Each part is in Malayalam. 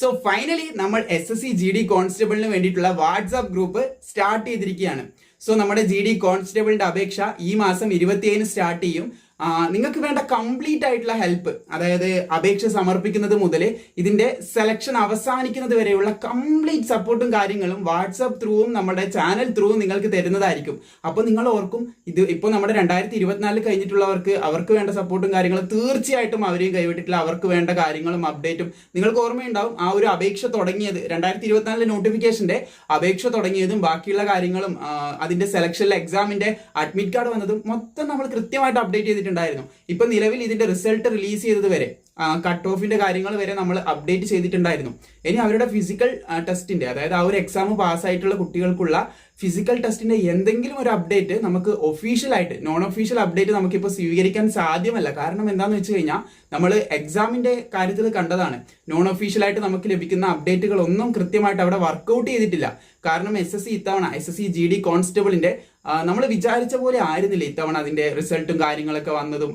സോ ഫൈനലി നമ്മൾ S S C G D കോൺസ്റ്റബിളിന് വേണ്ടിയിട്ടുള്ള വാട്സാപ്പ് ഗ്രൂപ്പ് സ്റ്റാർട്ട് ചെയ്തിരിക്കുകയാണ്. സോ നമ്മുടെ ജി ഡി കോൺസ്റ്റബിളിന്റെ അപേക്ഷ ഈ മാസം ഇരുപത്തിയേഴിന് സ്റ്റാർട്ട് ചെയ്യും. നിങ്ങൾക്ക് വേണ്ട കംപ്ലീറ്റ് ആയിട്ടുള്ള ഹെൽപ്പ് അതായത് അപേക്ഷ സമർപ്പിക്കുന്നത് മുതൽ ഇതിന്റെ സെലക്ഷൻ അവസാനിക്കുന്നത് വരെയുള്ള കംപ്ലീറ്റ് സപ്പോർട്ടും കാര്യങ്ങളും വാട്സപ്പ് ത്രൂവും നമ്മുടെ ചാനൽ ത്രൂവും നിങ്ങൾക്ക് തരുന്നതായിരിക്കും. അപ്പോൾ നിങ്ങൾ ഓർക്കും ഇത് ഇപ്പോൾ നമ്മുടെ രണ്ടായിരത്തി ഇരുപത്തിനാലിൽ കഴിഞ്ഞിട്ടുള്ളവർക്ക് അവർക്ക് വേണ്ട സപ്പോർട്ടും കാര്യങ്ങളും തീർച്ചയായിട്ടും അവരെയും കൈവിട്ടിട്ടില്ല. അവർക്ക് വേണ്ട കാര്യങ്ങളും അപ്ഡേറ്റും നിങ്ങൾക്ക് ഓർമ്മയുണ്ടാവും ആ ഒരു അപേക്ഷ തുടങ്ങിയത് രണ്ടായിരത്തി ഇരുപത്തിനാലിലെ നോട്ടിഫിക്കേഷന്റെ അപേക്ഷ തുടങ്ങിയതും ബാക്കിയുള്ള കാര്യങ്ങളും അതിന്റെ സെലക്ഷനിലെ എക്സാമിന്റെ അഡ്മിറ്റ് കാർഡ് വന്നതും മൊത്തം നമ്മൾ കൃത്യമായിട്ട് അപ്ഡേറ്റ് ചെയ്തിട്ടുണ്ടായിരുന്നു. ഇപ്പൊ നിലവിൽ ഇതിന്റെ റിസൾട്ട് റിലീസ് ചെയ്തത് വരെ കട്ട് ഓഫിന്റെ കാര്യങ്ങൾ വരെ നമ്മൾ അപ്ഡേറ്റ് ചെയ്തിട്ടുണ്ടായിരുന്നു. ഇനി അവരുടെ ഫിസിക്കൽ ടെസ്റ്റിന്റെ അതായത് ആ ഒരു എക്സാം പാസ്സായിട്ടുള്ള കുട്ടികൾക്കുള്ള ഫിസിക്കൽ ടെസ്റ്റിന്റെ എന്തെങ്കിലും ഒരു അപ്ഡേറ്റ് നമുക്ക് ഒഫീഷ്യലായിട്ട് നോൺ ഒഫീഷ്യൽ അപ്ഡേറ്റ് നമുക്കിപ്പോൾ സ്വീകരിക്കാൻ സാധ്യമല്ല. കാരണം എന്താന്ന് വെച്ച് കഴിഞ്ഞാൽ നമ്മൾ എക്സാമിന്റെ കാര്യത്തിൽ കണ്ടതാണ്. നോൺ ഒഫീഷ്യലായിട്ട് നമുക്ക് ലഭിക്കുന്ന അപ്ഡേറ്റുകൾ ഒന്നും കൃത്യമായിട്ട് അവിടെ വർക്കൗട്ട് ചെയ്തിട്ടില്ല. കാരണം എസ് എസ് സി ഇത്തവണ S S C G D കോൺസ്റ്റബിളിന്റെ നമ്മൾ വിചാരിച്ച പോലെ ആയിരുന്നില്ല ഇത്തവണ അതിന്റെ റിസൾട്ടും കാര്യങ്ങളൊക്കെ വന്നതും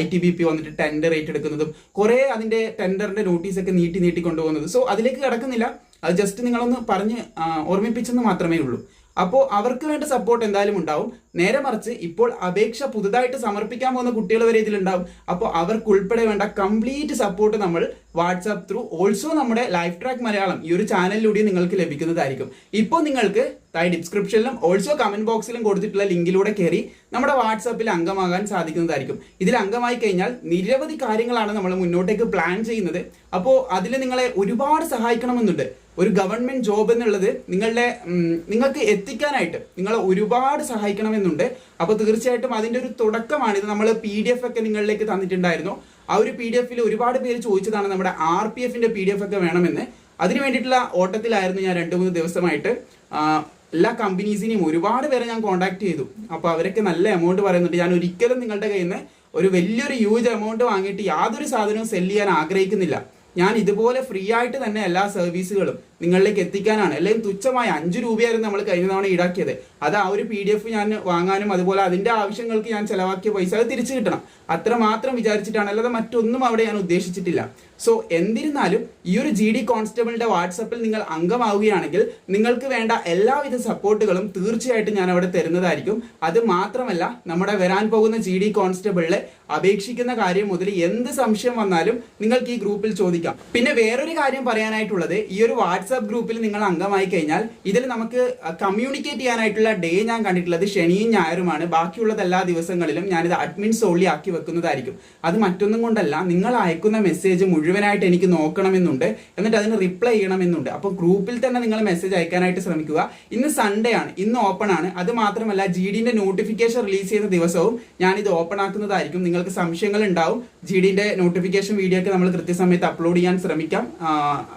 ഐ ടി ബി പി വന്നിട്ട് ടെൻഡർ റേറ്റ് എടുക്കുന്നതും കുറെ അതിന്റെ ടെൻഡറിന്റെ നോട്ടീസ് ഒക്കെ നീട്ടി നീട്ടി കൊണ്ടുപോകുന്നത്. സോ അതിലേക്ക് കിടക്കുന്നില്ല. അത് ജസ്റ്റ് നിങ്ങളൊന്ന് പറഞ്ഞ് ഓർമ്മിപ്പിച്ചെന്ന് മാത്രമേ ഉള്ളൂ. അപ്പോൾ അവർക്ക് വേണ്ട സപ്പോർട്ട് എന്തായാലും ഉണ്ടാവും. നേരെ മറിച്ച് ഇപ്പോൾ അപേക്ഷ പുതുതായിട്ട് സമർപ്പിക്കാൻ പോകുന്ന കുട്ടികൾ വരെ ഇതിലുണ്ടാവും. അപ്പോൾ അവർക്ക് ഉൾപ്പെടെ വേണ്ട കംപ്ലീറ്റ് സപ്പോർട്ട് നമ്മൾ വാട്സാപ്പ് ത്രൂ ഓൾസോ നമ്മുടെ ലൈഫ് ട്രാക്ക് മലയാളം ഈ ഒരു ചാനലിലൂടെ നിങ്ങൾക്ക് ലഭിക്കുന്നതായിരിക്കും. ഇപ്പോൾ നിങ്ങൾക്ക് താഴെ ഡിസ്ക്രിപ്ഷനിലും ഓൾസോ കമന്റ് ബോക്സിലും കൊടുത്തിട്ടുള്ള ലിങ്കിലൂടെ കയറി നമ്മുടെ വാട്സാപ്പിൽ അംഗമാകാൻ സാധിക്കുന്നതായിരിക്കും. ഇതിൽ അംഗമായി കഴിഞ്ഞാൽ നിരവധി കാര്യങ്ങളാണ് നമ്മൾ മുന്നോട്ടേക്ക് പ്ലാൻ ചെയ്യുന്നത്. അപ്പോൾ അതിൽ നിങ്ങളെ ഒരുപാട് സഹായിക്കണമെന്നുണ്ട്. ഒരു ഗവൺമെന്റ് ജോബ് എന്നുള്ളത് നിങ്ങളുടെ നിങ്ങൾക്ക് എത്തിക്കാനായിട്ട് നിങ്ങളെ ഒരുപാട് സഹായിക്കണമെന്നുണ്ട്. അപ്പോൾ തീർച്ചയായിട്ടും അതിന്റെ ഒരു തുടക്കമാണ്. ഇത് നമ്മൾ പി ഡി എഫ് ഒക്കെ നിങ്ങളിലേക്ക് തന്നിട്ടുണ്ടായിരുന്നു. ആ ഒരു പി ഡി എഫിൽ ഒരുപാട് പേര് ചോദിച്ചതാണ് നമ്മുടെ ആർ പി എഫിന്റെ പി ഡി എഫ് ഒക്കെ വേണമെന്ന്. അതിന് വേണ്ടിയിട്ടുള്ള ഓട്ടത്തിലായിരുന്നു ഞാൻ രണ്ട് മൂന്ന് ദിവസമായിട്ട്. എല്ലാ കമ്പനീസിനെയും ഒരുപാട് പേരെ ഞാൻ കോൺടാക്ട് ചെയ്തു. അപ്പോൾ അവരൊക്കെ നല്ല എമൗണ്ട് പറയുന്നുണ്ട്. ഞാൻ ഒരിക്കലും നിങ്ങളുടെ കയ്യിൽ നിന്ന് ഒരു വലിയൊരു ഹ്യൂജ് എമൗണ്ട് വാങ്ങിയിട്ട് യാതൊരു സാധനവും സെല്ല് ചെയ്യാൻ ആഗ്രഹിക്കുന്നില്ല. ഞാൻ ഇതുപോലെ ഫ്രീ ആയിട്ട് തന്നെ എല്ലാ സർവീസുകളും നിങ്ങളിലേക്ക് എത്തിക്കാനാണ്. അല്ലെങ്കിൽ തുച്ഛമായ അഞ്ച് രൂപയായിരുന്നു നമ്മൾ കഴിഞ്ഞ തവണ ഈടാക്കിയത്. അത് ആ ഒരു പി ഡി എഫ് ഞാൻ വാങ്ങാനും അതുപോലെ അതിന്റെ ആവശ്യങ്ങൾക്ക് ഞാൻ ചിലവാക്കിയ പൈസ അത് തിരിച്ചു കിട്ടണം. അത്ര മാത്രം വിചാരിച്ചിട്ടാണ്. അല്ലാതെ മറ്റൊന്നും അവിടെ ഞാൻ ഉദ്ദേശിച്ചിട്ടില്ല. സോ എന്നിരുന്നാലും ഈ ഒരു ജി ഡി കോൺസ്റ്റബിളിന്റെ വാട്സപ്പിൽ നിങ്ങൾ അംഗമാവുകയാണെങ്കിൽ നിങ്ങൾക്ക് വേണ്ട എല്ലാവിധ സപ്പോർട്ടുകളും തീർച്ചയായിട്ടും ഞാൻ അവിടെ തരുന്നതായിരിക്കും. അത് മാത്രമല്ല നമ്മുടെ വരാൻ പോകുന്ന ജി ഡി കോൺസ്റ്റബിളിലെ അപേക്ഷിക്കുന്ന കാര്യം മുതൽ എന്ത് സംശയം വന്നാലും നിങ്ങൾക്ക് ഈ ഗ്രൂപ്പിൽ ചോദിക്കാം. പിന്നെ വേറൊരു കാര്യം പറയാനായിട്ടുള്ളത് ഈ ഒരു വാട്സാപ്പ് ഗ്രൂപ്പിൽ നിങ്ങൾ അംഗമായി കഴിഞ്ഞാൽ ഇതിൽ നമുക്ക് കമ്മ്യൂണിക്കേറ്റ് ചെയ്യാനായിട്ടുള്ള ഡേ ഞാൻ കണ്ടിട്ടുള്ളത് ശനിയും ഞായറുമാണ്. ബാക്കിയുള്ളത് എല്ലാ ദിവസങ്ങളിലും ഞാനിത് അഡ്മിൻസ് ഓൺലി ആക്കി വെക്കുന്നതായിരിക്കും. അത് മറ്റൊന്നും കൊണ്ടല്ല നിങ്ങൾ അയക്കുന്ന മെസ്സേജ് മുഴുവനായിട്ട് എനിക്ക് നോക്കണമെന്നുണ്ട്. എന്നിട്ട് അതിന് റിപ്ലൈ ചെയ്യണമെന്നുണ്ട്. അപ്പോൾ ഗ്രൂപ്പിൽ തന്നെ നിങ്ങൾ മെസ്സേജ് അയക്കാനായിട്ട് ശ്രമിക്കുക. ഇന്ന് സൺഡേ ആണ്. ഇന്ന് ഓപ്പൺ ആണ്. അത് മാത്രമല്ല ജി ഡിന്റെ നോട്ടിഫിക്കേഷൻ റിലീസ് ചെയ്യുന്ന ദിവസവും ഞാൻ ഇത് ഓപ്പൺ ആക്കുന്നതായിരിക്കും. നിങ്ങൾക്ക് സംശയങ്ങൾ ഉണ്ടാവും. ജി ഡിന്റെ നോട്ടിഫിക്കേഷൻ വീഡിയോ ഒക്കെ നമ്മൾ കൃത്യസമയത്ത് അപ്ലോഡ് ചെയ്യാൻ ശ്രമിക്കാം.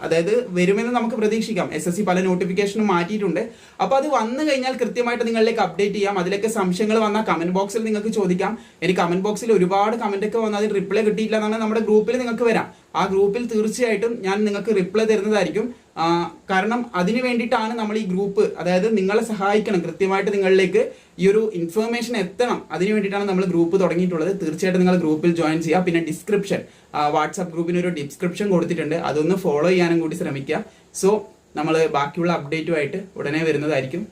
അതായത് വരുമെന്ന് നമുക്ക് പ്രതീക്ഷിക്കാം. എസ് എസ് സി പല നോട്ടിഫിക്കേഷനും മാറ്റിയിട്ടുണ്ട്. അപ്പോൾ അത് വന്നു കഴിഞ്ഞാൽ കൃത്യമായിട്ട് നിങ്ങളിലേക്ക് അപ്ഡേറ്റ് ചെയ്യാം. അതിലൊക്കെ സംശയങ്ങൾ വന്നാൽ കമന്റ് ബോക്സിൽ നിങ്ങൾക്ക് ചോദിക്കാം. എനിക്ക് കമന്റ് ബോക്സിൽ ഒരുപാട് കമന്റ് ഒക്കെ വന്നാൽ റിപ്ലൈ കിട്ടിയില്ല എന്നാണ് നമ്മുടെ ഗ്രൂപ്പിൽ നിങ്ങൾക്ക് വരാം. ആ ഗ്രൂപ്പിൽ തീർച്ചയായിട്ടും ഞാൻ നിങ്ങൾക്ക് റിപ്ലൈ തരുന്നതായിരിക്കും. കാരണം അതിന് വേണ്ടിയിട്ടാണ് നമ്മൾ ഈ ഗ്രൂപ്പ് അതായത് നിങ്ങളെ സഹായിക്കണം കൃത്യമായിട്ട് നിങ്ങളിലേക്ക് ഈ ഒരു ഇൻഫർമേഷൻ എത്തണം. അതിന് വേണ്ടിയിട്ടാണ് നമ്മൾ ഗ്രൂപ്പ് തുടങ്ങിയിട്ടുള്ളത്. തീർച്ചയായിട്ടും നിങ്ങൾ ഗ്രൂപ്പിൽ ജോയിൻ ചെയ്യുക. പിന്നെ ഡിസ്ക്രിപ്ഷൻ വാട്സാപ്പ് ഗ്രൂപ്പിന് ഒരു ഡിസ്ക്രിപ്ഷൻ കൊടുത്തിട്ടുണ്ട്. അതൊന്ന് ഫോളോ ചെയ്യാനും കൂടി ശ്രമിക്കുക. സോ നമ്മൾ ബാക്കിയുള്ള അപ്ഡേറ്റുമായിട്ട് ഉടനെ വരുന്നതായിരിക്കും.